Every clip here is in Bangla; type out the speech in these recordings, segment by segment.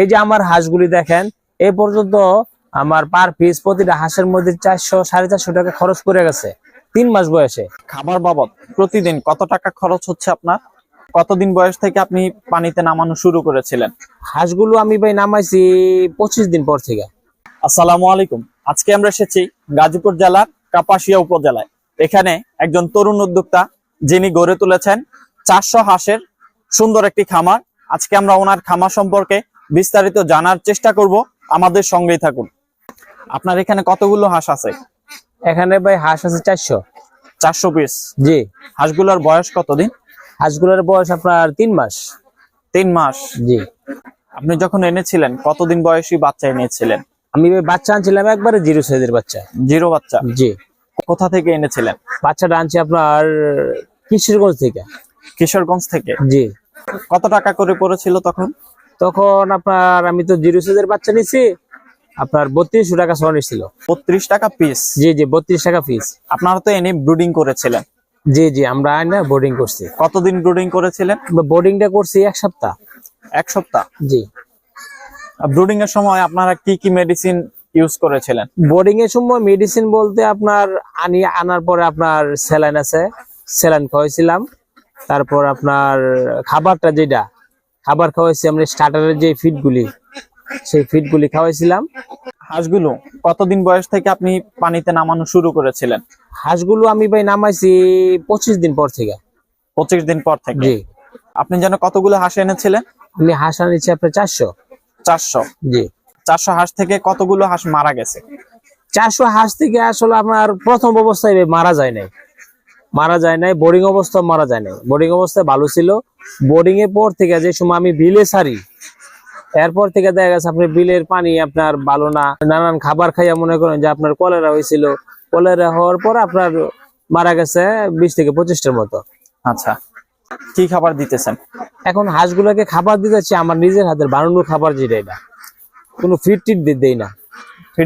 এই যে আমার হাঁসগুলি দেখেন এই পর্যন্ত আমার পার পিস প্রতিটা হাঁসের মধ্যে চারশো সাড়ে চারশো টাকা খরচ করে গেছে তিন মাস বয়সে। খাবার বাবদ প্রতিদিন কত টাকা খরচ হচ্ছে আপনার? কতদিন বয়স থেকে আপনি পানিতে নামানো শুরু করেছিলেন? হাঁসগুলো আমি ভাই নামাইছি পঁচিশ দিন পর থেকে। আসসালামু আলাইকুম। আজকে আমরা এসেছি গাজীপুর জেলার কাপাসিয়া উপজেলায়। এখানে একজন তরুণ উদ্যোক্তা যিনি গড়ে তুলেছেন চারশো হাঁসের সুন্দর একটি খামার। আজকে আমরা ওনার খামার সম্পর্কে বিস্তারিত জানার চেষ্টা করব। আমাদের সঙ্গেই থাকুন। আপনার এখানে কতগুলো হাঁস আছে? এখানে ভাই হাঁস আছে চারশো। চারশো পিস জি। হাঁসগুলোর বয়স কতদিন? হাঁসগুলোর বয়স আপনার তিন মাস। তিন মাস। জি। আপনি যখন এনেছিলেন কতদিন বয়সী বাচ্চা এনেছিলেন? আমি বাচ্চা আনছিলাম একবারে জিরো সাইজের বাচ্চা। জিরো বাচ্চা? জি। কোথা থেকে এনেছিলেন? বাচ্চাটা আনছি আপনার কিশোরগঞ্জ থেকে। কিশোরগঞ্জ থেকে? জি। কত টাকা করে পড়েছিল তখন? তখন আপনার আমি তো জিরো সাইজের বাচ্চা নিছি আপনার বত্রিশশো টাকা সহ নিছিল। বত্রিশ টাকা পিস জি জি বত্রিশ টাকা পিস আপনারা তো এনে ব্রুডিং করেছিলেন। জি জি আমরা আইনা বোর্ডিং করছি। কতদিন ব্রুডিং করেছিলেন? বোর্ডিংটা করছি এক সপ্তাহ। এক সপ্তাহ? জি। ব্রুডিং এর সময় আপনারা কি কি মেডিসিন ইউজ করেছিলেন? বোর্ডিং এর সময় মেডিসিন বলতে আপনার আনি আনার পরে আপনার স্যালাইন আছে স্যালাইন খাওয়াইছিলাম। তারপর আপনার খাবারটা যেটা খাবার খাওয়াইছি আমরা স্টার্টারের যে ফিডগুলি সেই ফিডগুলি খাওয়াইছিলাম। হাঁসগুলো কতদিন বয়স থেকে আপনি পানিতে নামানো শুরু করেছিলেন? হাঁসগুলো আমি ভাই নামাইছি পঁচিশ দিন পর থেকে। পঁচিশ দিন পর থেকে? জি। আপনি যেন কতগুলো হাঁস এনেছিলেন? আমি হাঁস আনিছি আপনার চারশো। চারশো? জি। চারশো হাঁস থেকে কতগুলো হাঁস মারা গেছে? চারশো হাঁস থেকে আসলে আপনার প্রথম অবস্থায় মারা যায় নাই। মারা যায় নাই বোর্ডিং অবস্থা মারা যায় নাই। বোর্ডিং অবস্থায় ভালো ছিল। বোর্ডিং এর পর থেকে যে সময় আমি বিলে সারি এরপর থেকে দেখা গেছে আপনার বিলের পানি আপনার ভালো না। নানান খাবার খাইয়া মনে করেন যে আপনার কলেরা হয়েছিল। কলেরা হওয়ার পর আপনার মারা গেছে বিশ থেকে পঁচিশটার মতো। আচ্ছা কি খাবার দিতেছেন? এখন হাঁসগুলোকে খাবার দিতেছি আমার নিজের হাতের বানানো খাবার যেটা এটা। কোনো ফিট টিট দেই না।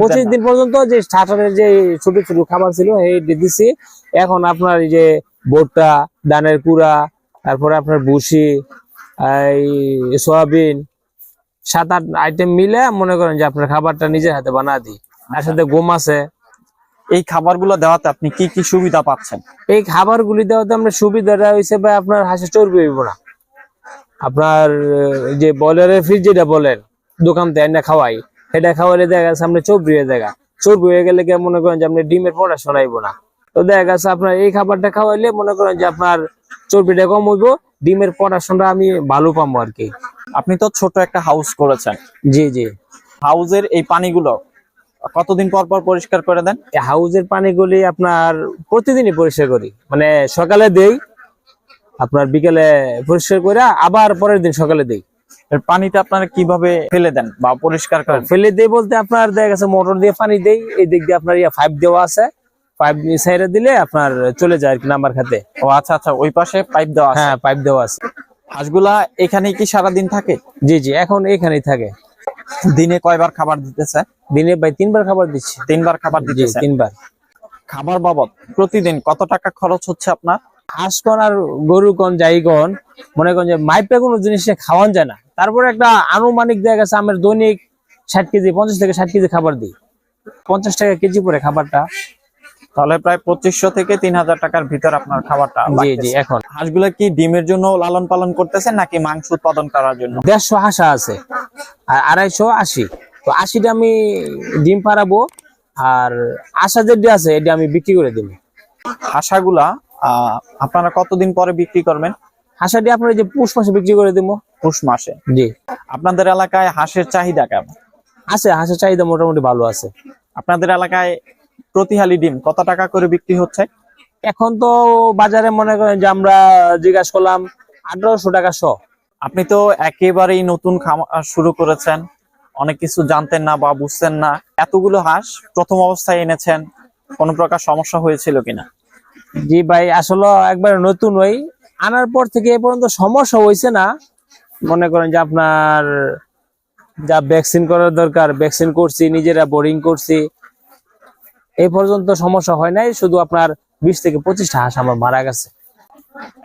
পঁচিশ দিন পর্যন্ত যে স্টার্টারের যে ছোট ছোট খাবার ছিল এই দিছি। এখন আপনার এই যে ভুট্টা ধানের কুড়া তারপরে আপনার ভুসি এই সয়াবিন সাত আট আইটেম মিলে মনে করেন যে আপনার খাবারটা নিজের হাতে বানা দিই। তার সাথে গম আছে। এই খাবারগুলো দেওয়াতে আপনি কি কি সুবিধা পাচ্ছেন? এই খাবারগুলি দেওয়াতে আমরা সুবিধাটা হয়েছে ভাই আপনার হাসি চর্বি হইব না। আপনার যে বয়লারের ফ্রিজ যেটা বলেন দোকান থেকে না খাওয়াই। সেটা খাওয়ালে দেখা গেছে আপনার চর্বি হয়ে দেখা চর্বি হয়ে গেলে কি মনে করেন যে আপনি ডিমের পড়াশোনা আইব না? তো দেখা গেছে আপনার এই খাবারটা খাওয়াইলে মনে করেন যে আপনার চর্বিটা কম হইব ডিমের পড়াশোনা আমি ভালো পাবো আর কি। আপনি তো ছোট একটা হাউস করেছেন। জি জি। হাউজের এই পানিগুলো কতদিন পর পর পরিষ্কার করে দেন? এই হাউজের পানিগুলি আপনার প্রতিদিনই পরিষ্কার করি। মানে সকালে দেই আপনার বিকেলে পরিষ্কার করে আবার পরের দিন সকালে দেই। পানিটা আপনারা কীভাবে ফেলে দেন বা পরিষ্কার করেন? ফেলে দেই বলতে আপনার দেখা গেছে মোটর দিয়ে পানি দেই এই দিক দিয়ে আপনার ইয়া পাইপ দেওয়া আছে। পাইপ সাইডে দিলে আপনার চলে যায় আর কি নাম্বার খাতে। ও আচ্ছা আচ্ছা ওই পাশে পাইপ দেওয়া আছে? হ্যাঁ পাইপ দেওয়া আছে। হাঁসগুলা এখানে কি সারাদিন থাকে? জি জি এখন এখানেই থাকে। দিনে কয়বার খাবার দিতেছে? দিনে ভাই তিনবার খাবার দিচ্ছি। তিনবার খাবার দিতেছে? তিনবার। খাবার বাবদ প্রতিদিন কত টাকা খরচ হচ্ছে আপনার? হাঁস কন আর গরু কন যাই কন মনে করেন যে মাইপে কোনো জিনিস খাওয়ান যায় না। তারপরে একটা আনুমানিক দেখা গেছে আমার দৈনিক ষাট কেজি পঞ্চাশ থেকে ষাট কেজি খাবার দিই। পঞ্চাশ টাকা কেজি পরে খাবারটা। তাহলে প্রায় পঁচিশশো থেকে তিন হাজার টাকার ভিতর আপনার খাবারটা জি জি এখন। হাঁসগুলা কি ডিমের জন্য লালন পালন করতেছেন নাকি মাংস উৎপাদন করার জন্য? দেড়শো হাঁসা আছে আর আড়াইশো আশি। তো আশিটা আমি ডিম পারাবো আর আশা যেটা আছে এটা আমি বিক্রি করে দিব। হাঁসাগুলা আহ, আপনারা কতদিন পরে বিক্রি করবেন? হাঁসাটি আপনার যে পুষ মাসে বিক্রি করে দিব। পুষ মাসে। জি। আপনাদের এলাকায় হাঁসের চাহিদা কেমন? আছে হাঁসের চাহিদা মোটামুটি ভালো আছে। আপনাদের এলাকায় প্রতি হালি ডিম কত টাকা করে বিক্রি হচ্ছে? এখন তো বাজারে মনে করেন যে আমরা জিজ্ঞাসা করলাম আঠারোশো টাকা শ। আপনি তো একেবারেই নতুন খামার শুরু করেছেন। অনেক কিছু জানতেন না বা বুঝতেন না। এতগুলো হাঁস প্রথম অবস্থায় এনেছেন। কোনো প্রকার সমস্যা হয়েছিল কিনা? জি ভাই আসলে একবার নতুন ওই। আনার পর থেকে এ পর্যন্ত সমস্যা হয়েছে না। মনে করেন যে আপনার যা ভ্যাকসিন করার দরকার ভ্যাকসিন করছি নিজেরা বোরিং করছি এই পর্যন্ত সমস্যা হয় নাই শুধু আপনার বিশ থেকে পঁচিশটা হাঁস আমার মারা গেছে।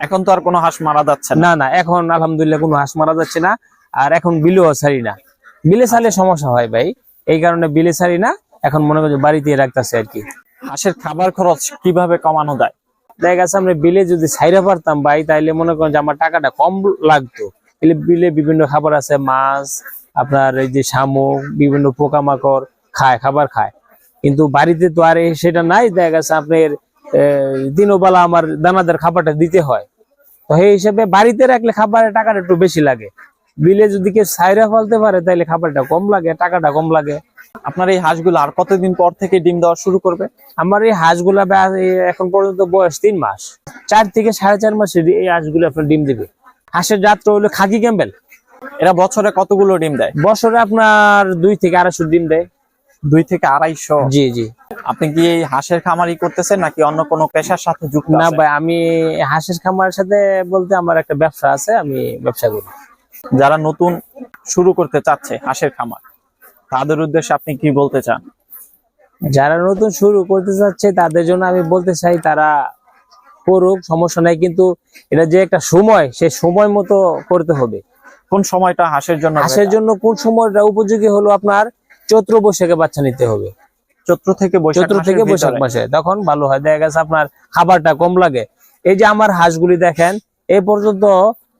এখন তো আর কোনো হাঁস মারা যাচ্ছে না। না এখন আলহামদুলিল্লাহ কোনো হাঁস মারা যাচ্ছে না আর এখন বিলও ছাড়ি না। বিলে ছাড়লে সমস্যা হয় ভাই এই কারণে বিলে সারি না এখন মনে করছে বাড়িতে রাখতেছে আর কি। হাঁসের খাবার খরচ কীভাবে কমানো যায়? দেখা গেছে আমরা বিলে যদি ছাইরা পারতাম ভাই তাইলে মনে করেন যে আমার টাকাটা কম লাগতো। বিলে বিভিন্ন খাবার আছে মাছ আপনার এই যে শামুক বিভিন্ন পোকামাকড় খায় খাবার খায়। কিন্তু বাড়িতে তো আর সেটা নাই দেখা গেছে আপনার দিনবেলা আমার দানাদার খাবারটা দিতে হয়। তো সেই হিসেবে বাড়িতে রাখলে খাবারের টাকাটা একটু বেশি লাগে। বিলে যদি কেউ ছাইরা ফেলতে পারে তাহলে খাবারটা কম লাগে টাকাটা কম লাগে। আপনার এই হাঁসগুলো আর কতদিন পর থেকে ডিম দেওয়া শুরু করবে? আমার এই হাঁসগুলা এখন পর্যন্ত বয়স তিন মাস। চার থেকে সাড়ে চার মাসে এই হাঁসগুলো আপনার ডিম দিবে। হাঁসের জাতটা হলো খাকি ক্যাম্বেল এরা বছরে কতগুলো ডিম দেয়? বছরে আপনার দুই থেকে আড়াইশো ডিম দেয়। দুই থেকে আড়াইশো? জি জি। আপনি কি এই হাঁসের খামারই করতেছেন নাকি অন্য কোনো পেশার সাথে যুক্ত না ভাই আমি হাঁসের খামারের সাথে বলতে আমার একটা ব্যবসা আছে আমি ব্যবসা করি। যারা নতুন শুরু করতে চাচ্ছে হাঁসের খামার তাদের উদ্দেশ্যে আপনি কি বলতে চান? যারা নতুন শুরু করতে চাচ্ছে তাদের জন্য আমি বলতে চাই তারা করুক সমস্যা নাই কিন্তু এটা যে একটা সময় সেই সময় মতো করতে হবে। কোন সময়টা হাঁসের জন্য হাঁসের জন্য কোন সময়টা উপযোগী হলো আপনার? চৈত্র বৈশাখে বাচ্চা নিতে হবে। চৈত্র থেকে চৈত্র থেকে বৈশাখ মাসে তখন ভালো হয়। দেখা গেছে আপনার খাবারটা কম লাগে। এই যে আমার হাঁসগুলি দেখেন এই পর্যন্ত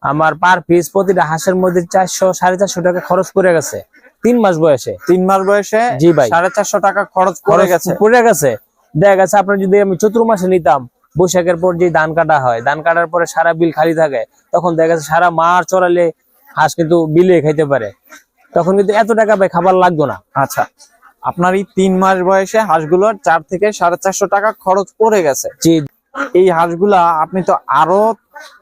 আমার পার পিস প্রতিটা হাঁসের মধ্যে চারশো সাড়ে চারশো টাকা খরচ করে গেছে। তিন মাস বয়সে। তিন মাস বয়সে জি ভাই। সাড়ে চারশো টাকা খরচ করে গেছে? পড়ে গেছে। দেখা গেছে আপনার যদি আমি চৈত্র মাসে নিতাম বৈশাখের পর যে ধান কাটা হয় ধান কাটার পরে সারা বিল খালি থাকে তখন দেখা যাচ্ছে সারা মাস চড়ালে হাঁস কিন্তু বিলে খাইতে পারে। তখন কিন্তু এত টাকা ভাই খাবার লাগতো না। আচ্ছা আপনার এই তিন মাস বয়সে হাঁসগুলোর চার থেকে সাড়ে চারশো টাকা খরচ পড়ে গেছে। জি। এই হাঁসগুলা আপনি তো আরও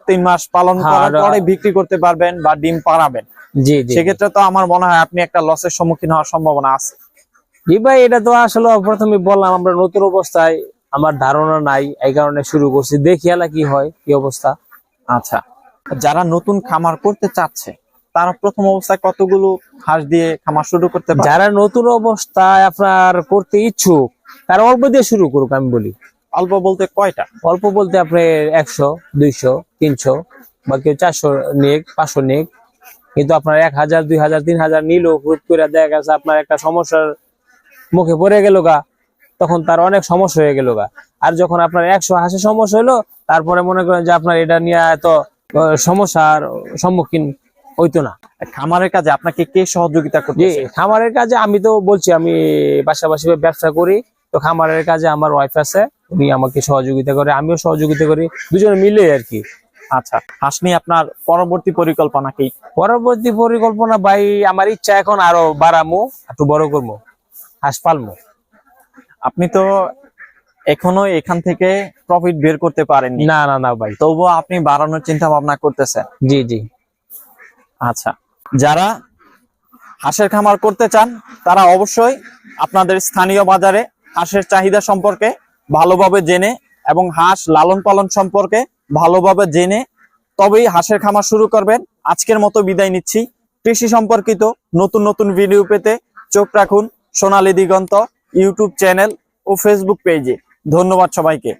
তিন মাস পালন হ্যাঁ, করার পরে বিক্রি করতে পারবেন বা ডিম পাড়াবেন। জি জি। সেক্ষেত্রে তো আমার মনে হয় আপনি একটা লসের সম্মুখীন হওয়ার সম্ভাবনা আছে। জি ভাই এটা তো আসলে প্রথমে বললাম আমরা নতুন অবস্থায় আমার ধারণা নাই এই কারণে শুরু করছি। দেখি এলা কি হয় কি অবস্থা। আচ্ছা যারা নতুন খামার করতে চাচ্ছে তারা প্রথম অবস্থায় কতগুলো হাঁস দিয়ে খামার শুরু করতে পারে? যারা নতুন অবস্থায় আপনার করতে ইচ্ছুক তারা অল্প দিয়ে শুরু করুক আমি বলি। অল্প বলতে কয়টা? অল্প বলতে আপনি একশো দুইশো তিনশো বা কেউ চারশো নেক পাঁচশো নেক। কিন্তু আপনার এক হাজার দুই হাজার তিন হাজার নিল হুট করে দেখা গেছে আপনার একটা সমস্যার মুখে পড়ে গেল গা। তখন তার অনেক সমস্যা হয়ে গেল গা। আর যখন আপনার একশো হাসি সমস্যা হলো তারপরে মনে করেন যে আপনার এটা নিয়ে এত সমস্যার সম্মুখীন হইতো না। খামারের কাজে আপনাকে কে সহযোগিতা জি করতেছে খামারের কাজে আমি তো বলছি আমি পাশাপাশি ব্যবসা করি। তো খামারের কাজে আমার ওয়াইফ আছে উনি আমাকে সহযোগিতা করে আমিও সহযোগিতা করি। দুজনে মিলে আর কি। আচ্ছা হাঁস নিয়ে আপনার পরবর্তী পরিকল্পনা কি? পরবর্তী পরিকল্পনা ভাই আমার ইচ্ছা এখন আরও বাড়ামু একটু বড় করব হাঁস পালমু। আপনি তো এখনও এখান থেকে প্রফিট বের করতে পারেননি। না না না ভাই। তবুও আপনি বাড়ানোর চিন্তা ভাবনা করতেছেন। জি জি। আচ্ছা যারা হাঁসের খামার করতে চান তারা অবশ্যই আপনাদের স্থানীয় বাজারে হাঁসের চাহিদা সম্পর্কে ভালোভাবে জেনে এবং হাঁস লালন পালন সম্পর্কে ভালোভাবে জেনে তবেই হাঁসের খামার শুরু করবেন। আজকের মতো বিদায় নিচ্ছি। কৃষি সম্পর্কিত নতুন নতুন ভিডিও পেতে চোখ রাখুন। সোনালী দিগন্ত। ইউটিউব চ্যানেল ও ফেসবুক পেজে। ধন্যবাদ সবাইকে।